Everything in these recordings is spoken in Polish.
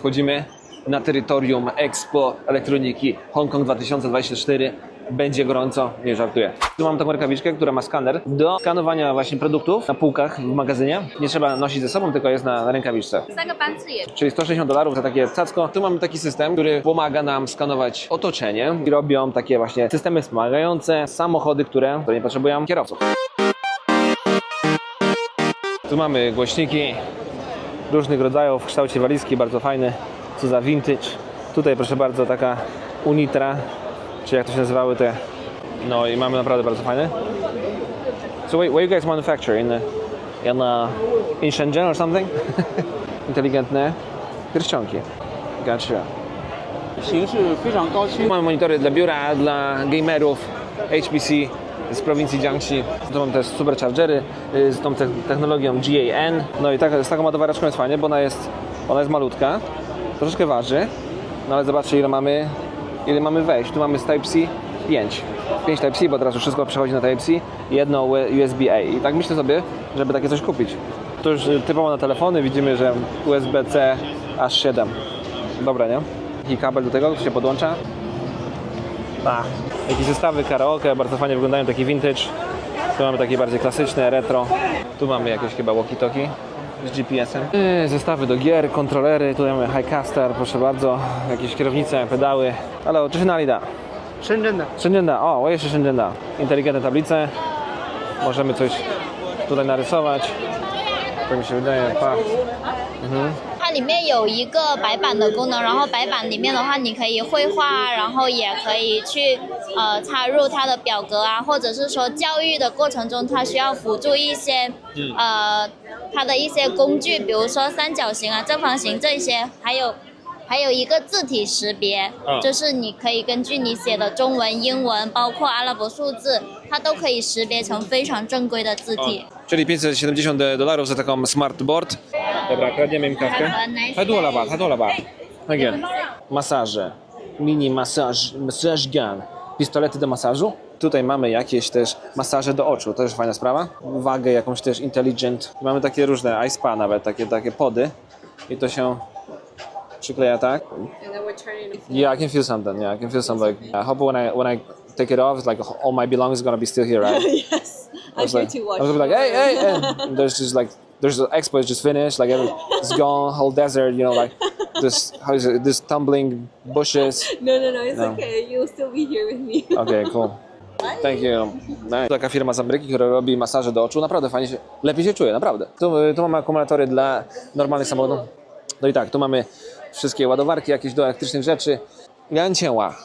Wchodzimy na terytorium Expo Elektroniki Hongkong 2024. Będzie gorąco, nie żartuję. Tu mam taką rękawiczkę, która ma skaner do skanowania właśnie produktów na półkach w magazynie. Nie trzeba nosić ze sobą, tylko jest na rękawiczce. Czyli 160 dolarów za takie cacko. Tu mamy taki system, który pomaga nam skanować otoczenie i robią takie właśnie systemy wspomagające samochody, które nie potrzebują kierowców. Tu mamy głośniki, różnych rodzajów w kształcie walizki, bardzo fajny, co za vintage. Tutaj proszę bardzo taka Unitra, czy jak to się nazywały te. No i mamy naprawdę bardzo fajne. So wait, what you guys manufacture in the, in, uh, in Shenzhen or something? Inteligentne pierścionki. Gotcha. Mamy monitory dla biura, dla gamerów, HPC, z prowincji Jiangxi. Tu mam też superchargery y, z tą te- technologią GAN. No i tak, z taką ładowareczką jest fajnie, bo ona jest, ona jest malutka, troszeczkę waży, no ale zobaczcie ile mamy, ile mamy wejść. Tu mamy z Type-C 5. 5 Type-C, bo teraz już wszystko przechodzi na Type-C jedno USB-A. I tak myślę sobie, żeby takie coś kupić. To już y, typowo na telefony widzimy, że USB-C aż 7. Dobra, nie? I kabel do tego, się podłącza. Pa. Jakieś zestawy karaoke, bardzo fajnie wyglądają, taki vintage. Tu mamy takie bardziej klasyczne, retro. Tu mamy jakieś chyba walkie-talkie z GPS-em. Y, zestawy do gier, kontrolery, tutaj mamy Highcaster, proszę bardzo, jakieś kierownice, pedały. Ale czy się nalida? Shenzhenda. Shenzhenda, o, jeszcze Shenzhenda. Inteligentne tablice, możemy coś tutaj narysować. Tak mi się wydaje, pa. Mhm. 它里面有一个白板的功能，然后白板里面的话，你可以绘画啊，然后也可以去呃插入它的表格啊，或者是说教育的过程中，它需要辅助一些呃它的一些工具，比如说三角形啊、正方形这些，还有。还有一个字体识别，嗯就是你可以根据你写的中文、英文，包括阿拉伯数字，它都可以识别成非常正规的字体。Czyli 570 dolarów za taką smartboard. Dobra, kradniemy im kawkę. Have a nice Hadła laba, day. hadła laba. Again. Masaże. Mini masaż, masaż gun. Pistolety do masażu. Tutaj mamy jakieś też masaże do oczu, to też fajna sprawa. Wagę jakąś też intelligent. Mamy takie różne, iSpa nawet, takie, takie pody. I to się przykleja tak. Yeah, I can feel something. Yeah, I can feel something. Like, I hope when I when I take it off, it's like all my belongings gonna be still here, right? yes, I was I'm here like, to I watch. was gonna be like, hey, hey, hey. And there's just like, there's the expo just finished, like every, it's gone, whole desert, you know, like this, how is it, this tumbling bushes. No, no, no, it's No. okay. You'll still be here with me. Okay, cool. Thank you. Nice. Taka firma z Ameryki, która robi masaże do oczu, naprawdę fajnie się, lepiej się czuje, naprawdę. Tu, tu mamy akumulatory dla normalnych samochodów. No i tak, tu mamy wszystkie ładowarki, jakieś do elektrycznych rzeczy. Gancieła.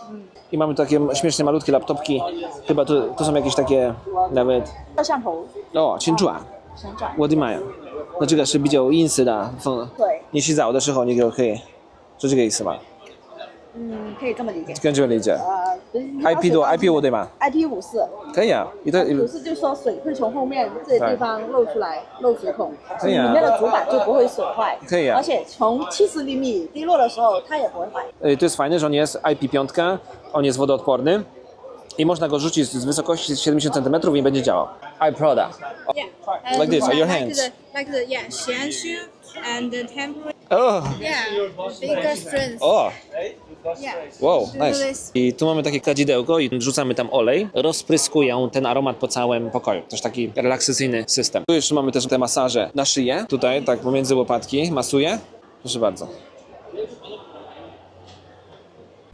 I mamy takie śmieszne, malutkie laptopki. Chyba tu, tu są jakieś takie nawet 摄像头 哦，青柱啊！我的妈呀，那这个是比较有意思的风。对，你洗澡的时候，你就可以，是这个意思吧？ 嗯，可以这么理解。跟这个理解。呃不是 IP 多，IP 五对吧？ IP 五四可以啊，一对五四就是说水会从后面这个地方漏出来，漏水孔，可以啊里面的主板就不会损坏。可以啊而且从七十厘米滴落的时候，它也不会坏。 Y, To jest fajne, że on jest IP5, on jest wodoodporny i można go rzucić z wysokości 70 cm i będzie działał. iProda. Yeah. Like this, on your like hands. The, like the yeah, Xianshu and the temper. Oh, Yeah, bigger strength. o, Yeah. wow, nice. I tu mamy takie kadzidełko i rzucamy tam olej. Rozpryskują ten aromat po całym pokoju. Też taki relaksacyjny system. Tu jeszcze mamy też te masaże na szyję. Tutaj, tak pomiędzy łopatki, masuje. Proszę bardzo.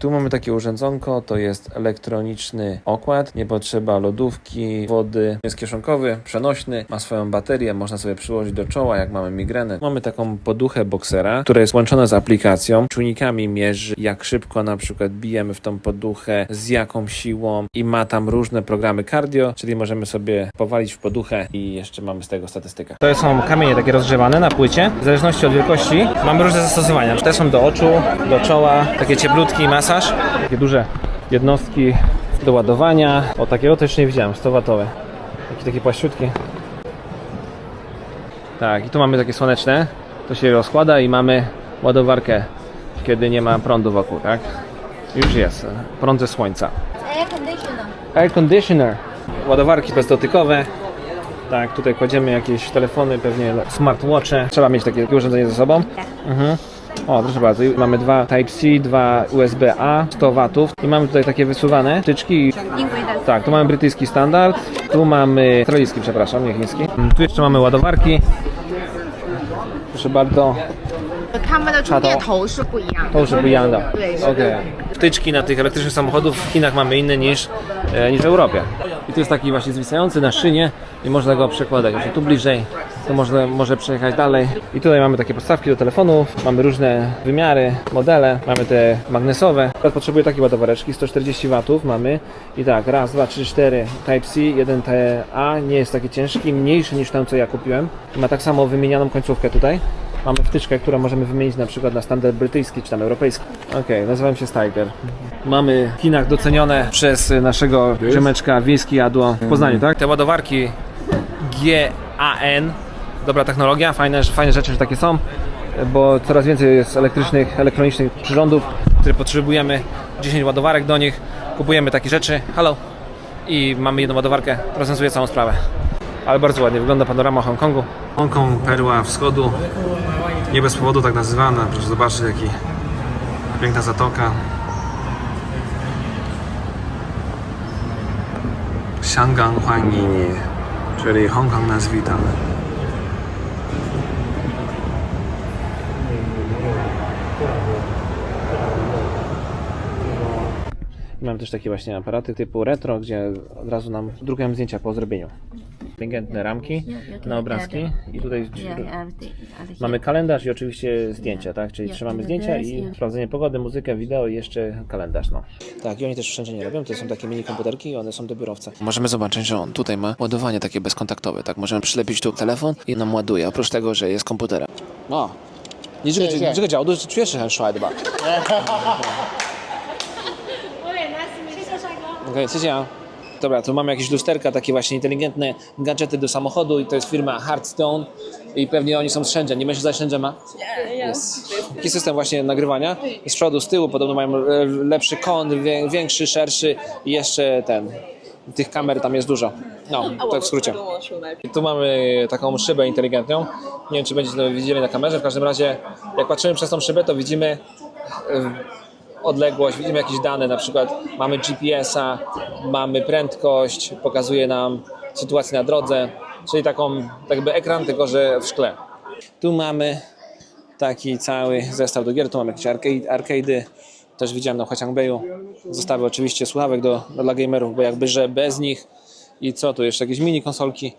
Tu mamy takie urządzonko, to jest elektroniczny okład, nie potrzeba lodówki, wody, jest kieszonkowy, przenośny, ma swoją baterię, można sobie przyłożyć do czoła, jak mamy migrenę. Mamy taką poduchę boksera, która jest łączona z aplikacją, czujnikami mierzy, jak szybko na przykład bijemy w tą poduchę, z jaką siłą i ma tam różne programy cardio, czyli możemy sobie powalić w poduchę i jeszcze mamy z tego statystykę. To są kamienie takie rozgrzewane na płycie, w zależności od wielkości mamy różne zastosowania. Te są do oczu, do czoła, takie cieplutki masaż, takie duże jednostki do ładowania. O takiego też nie widziałem, 100 watowe. Takie takie płaściutkie. Tak, i tu mamy takie słoneczne. To się rozkłada i mamy ładowarkę, kiedy nie ma prądu wokół, tak? Już jest, prąd ze słońca. Air conditioner. Air conditioner. Ładowarki bezdotykowe. Tak, tutaj kładziemy jakieś telefony, pewnie smartwatche. Trzeba mieć takie urządzenie ze sobą. Mhm. O, proszę bardzo, i mamy dwa Type-C, dwa USB-A, 100 watów i mamy tutaj takie wysuwane wtyczki. Tak, tu mamy brytyjski standard, tu mamy australijski, przepraszam, nie chiński. Mm, Tu jeszcze mamy ładowarki. Proszę bardzo, 他们的充电头是不一样的。 to już wyjanda. 对，是 Okej. Wtyczki na tych elektrycznych samochodów w Chinach mamy inne niż, e, niż w Europie. I to jest taki właśnie zwisający na szynie i można go przekładać właśnie tu bliżej, to można, może przejechać dalej. I tutaj mamy takie podstawki do telefonów, mamy różne wymiary, modele, mamy te magnesowe. Teraz potrzebuję takiej ładowareczki, 140 watów mamy i tak, raz, dwa, trzy, cztery Type-C, jeden TA, nie jest taki ciężki, mniejszy niż ten co ja kupiłem. Ma tak samo wymienianą końcówkę tutaj. Mamy wtyczkę, którą możemy wymienić na przykład na standard brytyjski czy tam europejski. Okej, nazywam się Steiger. Mamy w Chinach docenione przez naszego ziomeczka Wiejski Jadło w Poznaniu, tak? Te ładowarki GAN, dobra technologia, fajne, fajne rzeczy, że takie są, bo coraz więcej jest elektrycznych, elektronicznych przyrządów, które potrzebujemy 10 ładowarek do nich, kupujemy takie rzeczy, halo, i mamy jedną ładowarkę, rozwiązuje całą sprawę. Ale bardzo ładnie wygląda panorama Hongkongu. Hongkong, perła wschodu, nie bez powodu tak nazywana, proszę zobaczyć jaki piękna zatoka. Shangang Huangini, czyli Hongkong nas wita. Mam też takie właśnie aparaty typu retro, gdzie od razu nam drukują zdjęcia po zrobieniu. Inteligentne ramki na obrazki i tutaj mamy kalendarz i oczywiście zdjęcia, tak? Czyli trzymamy zdjęcia i sprawdzenie pogody, muzykę, wideo i jeszcze kalendarz, no. Tak, i oni też wszędzie nie robią, to są takie mini komputerki i one są do biurowca. Możemy zobaczyć, że on tutaj ma ładowanie takie bezkontaktowe, tak? Możemy przylepić tu telefon i nam ładuje, oprócz tego, że jest komputerem. O, 你这个你这个角度是确实很帅的吧 ？Okej, okay, ja. Dobra, tu mamy jakieś lusterka, takie właśnie inteligentne gadżety do samochodu i to jest firma Hearthstone i pewnie oni są z Shenzhen. Nie myślisz, że Shenzhen ma? Jest. Taki system właśnie nagrywania z przodu, z tyłu, podobno mają e, lepszy kąt, wie- większy, szerszy i jeszcze ten, tych kamer tam jest dużo. No, tak w skrócie. I tu mamy taką szybę inteligentną. Nie wiem, czy będziecie to widzieli na kamerze. W każdym razie, jak patrzymy przez tą szybę, to widzimy e, odległość, widzimy jakieś dane, na przykład mamy GPS-a, mamy prędkość, pokazuje nam sytuację na drodze, czyli taką tak jakby ekran, tylko że w szkle. Tu mamy taki cały zestaw do gier, tu mamy jakieś arcade, arcade'y, też widziałem na Huaqiang Bayu. Oczywiście słuchawek do, dla gamerów, bo jakby, że bez nich i co tu jeszcze, jakieś mini konsolki.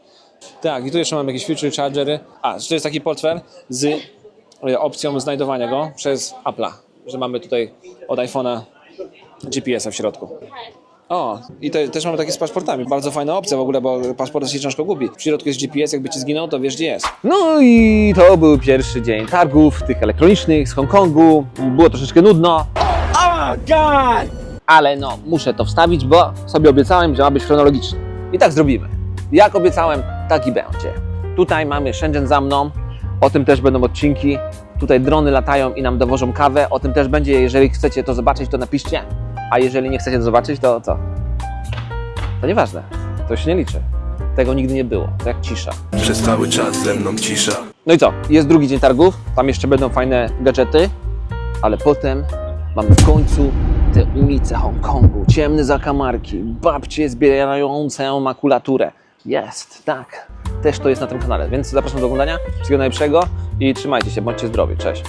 Tak, i tu jeszcze mamy jakieś future chargery. A, to jest taki portfel z e, opcją znajdowania go przez Apple'a, że mamy tutaj od iPhone'a GPS-a w środku. O, i te, też mamy takie z paszportami. Bardzo fajna opcja w ogóle, bo paszport się ciężko gubi. W środku jest GPS, jakby ci zginął, to wiesz gdzie jest. No i to był pierwszy dzień targów, tych elektronicznych z Hongkongu. Było troszeczkę nudno. Ale no, muszę to wstawić, bo sobie obiecałem, że ma być chronologicznie. I tak zrobimy. Jak obiecałem, tak i będzie. Tutaj mamy Shenzhen za mną, o tym też będą odcinki. Tutaj drony latają i nam dowożą kawę, o tym też będzie. Jeżeli chcecie to zobaczyć, to napiszcie. A jeżeli nie chcecie to zobaczyć, to co? To nieważne. To się nie liczy. Tego nigdy nie było. To jak cisza. Przez cały czas ze mną cisza No i co? Jest drugi dzień targów. Tam jeszcze będą fajne gadżety. Ale potem mamy w końcu te ulice Hongkongu. Ciemne zakamarki. Babcie zbierające makulaturę. Jest, tak. Też to jest na tym kanale, więc zapraszam do oglądania. Wszystkiego najlepszego i trzymajcie się, bądźcie zdrowi. Cześć.